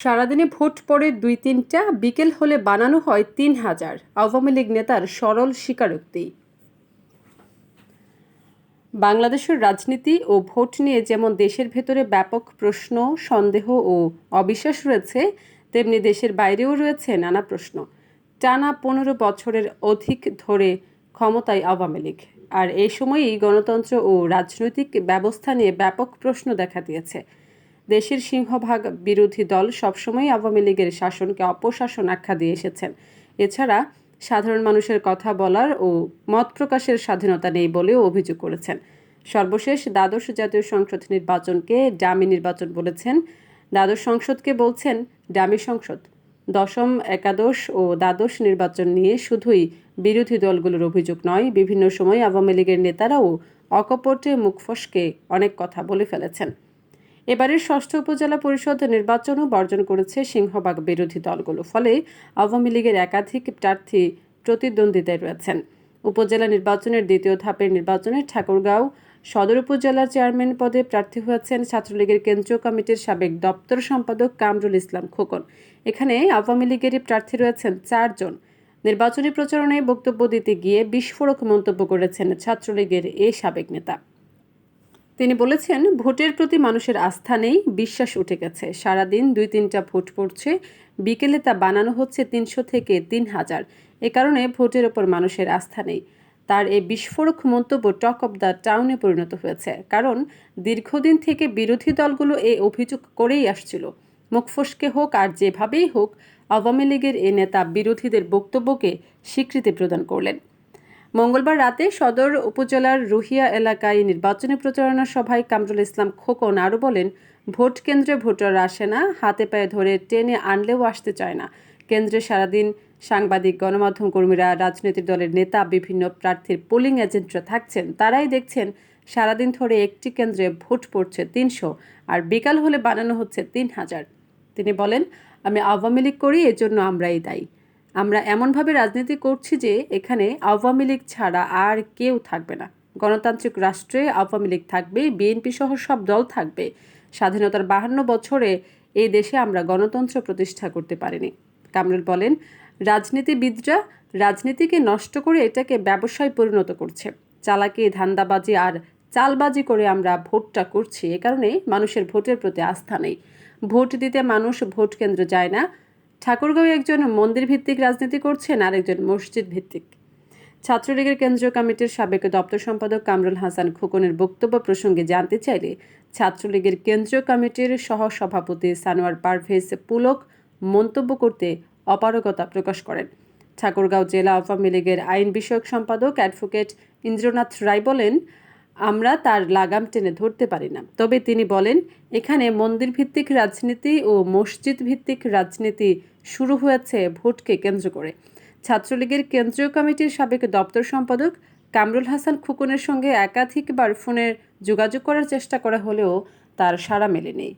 সারাদিনে ভোট পড়ে দুই তিনটা, বিকেল হলে বানানো হয় তিন হাজার। আওয়ামী লীগ নেতার সরল স্বীকারোক্তি। বাংলাদেশের রাজনীতি ও ভোট নিয়ে যেমন দেশের ভেতরে ব্যাপক প্রশ্ন, সন্দেহ ও অবিশ্বাস রয়েছে, তেমনি দেশের বাইরেও রয়েছে নানা প্রশ্ন। টানা পনেরো বছরের অধিক ধরে ক্ষমতায় আওয়ামী লীগ। আর এই সময়েই গণতন্ত্র ও রাজনৈতিক ব্যবস্থা নিয়ে ব্যাপক প্রশ্ন দেখা দিয়েছে। দেশের সিংহভাগ বিরোধী দল সবসময় আওয়ামী লীগের শাসনকে অপশাসন আখ্যা দিয়ে এসেছেন। এছাড়া সাধারণ মানুষের কথা বলার ও মত প্রকাশের স্বাধীনতা নেই বলেও অভিযোগ করেছেন। সর্বশেষ দ্বাদশ জাতীয় সংসদ নির্বাচনকে ডামি নির্বাচন বলেছেন। দ্বাদশ সংসদকে বলছেন ডামি সংসদ। দশম, একাদশ ও দ্বাদশ নির্বাচন নিয়ে শুধুই বিরোধী দলগুলোর অভিযোগ নয়, বিভিন্ন সময় আওয়ামী লীগের নেতারাও অকপটে মুখ ফসকে অনেক কথা বলে ফেলেছেন। এবারের ষষ্ঠ উপজেলা পরিষদ নির্বাচনও বর্জন করেছে সিংহবাগ বিরোধী দলগুলো, ফলে আওয়ামী লীগের একাধিক প্রার্থী প্রতিদ্বন্দ্বিতায় রয়েছেন। উপজেলা নির্বাচনের দ্বিতীয় ধাপের নির্বাচনে ঠাকুরগাঁও সদর উপজেলার চেয়ারম্যান পদে প্রার্থী হয়েছেন ছাত্রলীগের কেন্দ্রীয় কমিটির সাবেক দপ্তর সম্পাদক কামরুল ইসলাম খোকন। এখানে আওয়ামী লীগের প্রার্থী রয়েছেন চারজন নির্বাচনী প্রচারণায় বক্তব্য দিতে গিয়ে বিস্ফোরক মন্তব্য করেছেন ছাত্রলীগের এই সাবেক নেতা। তিনি বলেছেন, ভোটের প্রতি মানুষের আস্থা নেই, বিশ্বাস উঠে গেছে। সারাদিন দুই তিনটা ভোট পড়ছে, বিকেলে তা বানানো হচ্ছে তিনশো থেকে তিন হাজার। এ কারণে ভোটের ওপর মানুষের আস্থা নেই। তার এই বিস্ফোরক মন্তব্য টক অব দ্য টাউনে পরিণত হয়েছে। কারণ, দীর্ঘদিন থেকে বিরোধী দলগুলো এই অভিযোগ করেই আসছিল। মুখ ফসকে হোক আর যেভাবেই হোক, আওয়ামী লীগের এ নেতা বিরোধীদের বক্তব্যকে স্বীকৃতি প্রদান করলেন। মঙ্গলবার রাতে সদর উপজেলার রুহিয়া এলাকায় নির্বাচনী প্রচারণা সভায় কামরুল ইসলাম খোকন আরও বলেন, ভোট কেন্দ্রে ভোটার আসে না, হাতে পায়ে ধরে টেনে আনলেও আসতে চায় না। কেন্দ্রে সারাদিন সাংবাদিক, গণমাধ্যম কর্মীরা, রাজনৈতিক দলের নেতা, বিভিন্ন প্রার্থীর পোলিং এজেন্টরা থাকছেন। তারাই দেখছেন সারাদিন ধরে একটি কেন্দ্রে ভোট পড়ছে তিনশো আর বিকাল হলে বানানো হচ্ছে তিন হাজার। তিনি বলেন, আমি আওয়ামী লীগ করি, এজন্য আমরাই দায়ী। আমরা এমনভাবে রাজনীতি করছি যে এখানে আওয়ামী লীগ ছাড়া আর কেউ থাকবে না। গণতান্ত্রিক রাষ্ট্রে আওয়ামী লীগ থাকবে, বিএনপি সহ সব দল থাকবে। স্বাধীনতার বাহান্ন বছরে এই দেশে আমরা গণতন্ত্র প্রতিষ্ঠা করতে পারিনি। কামরুল বলেন, রাজনীতিবিদরা রাজনীতিকে নষ্ট করে এটাকে ব্যবসায় পরিণত করছে। চালাকি, ধান্দাবাজি আর চালবাজি করে আমরা ভোটটা করছি। এ কারণে মানুষের ভোটের প্রতি আস্থা নেই। ভোট দিতে মানুষ ভোট কেন্দ্র যায় না। ঠাকুরগাঁও একজন মন্দির ভিত্তিক রাজনীতি করছেন আর একজন মসজিদ ভিত্তিক ছাত্রলীগের কেন্দ্রীয় কমিটির সাবেক দপ্তর সম্পাদক কামরুল হাসান খোকনের বক্তব্য প্রসঙ্গে জানতে চাইলে ছাত্রলীগের কেন্দ্রীয় কমিটির সহ সভাপতি সানোয়ার পারভেজ পুলক মন্তব্য করতে অপারগতা প্রকাশ করেন। ঠাকুরগাঁও জেলা আওয়ামী লীগের আইন বিষয়ক সম্পাদক অ্যাডভোকেট ইন্দ্রনাথ রায় বলেন আমরা তার লাগাম টেনে ধরতে পারি না। তবে তিনি বলেন, এখানে মন্দির ভিত্তিক রাজনীতি ও মসজিদ ভিত্তিক রাজনীতি শুরু হয়েছে ভোটকে কেন্দ্র করে। ছাত্রলীগের কেন্দ্রীয় কমিটির সাবেক দপ্তর সম্পাদক কামরুল হাসান খুকনের সঙ্গে একাধিকবার ফোনের যোগাযোগ করার চেষ্টা করা হলেও তার সাড়া মেলেনি।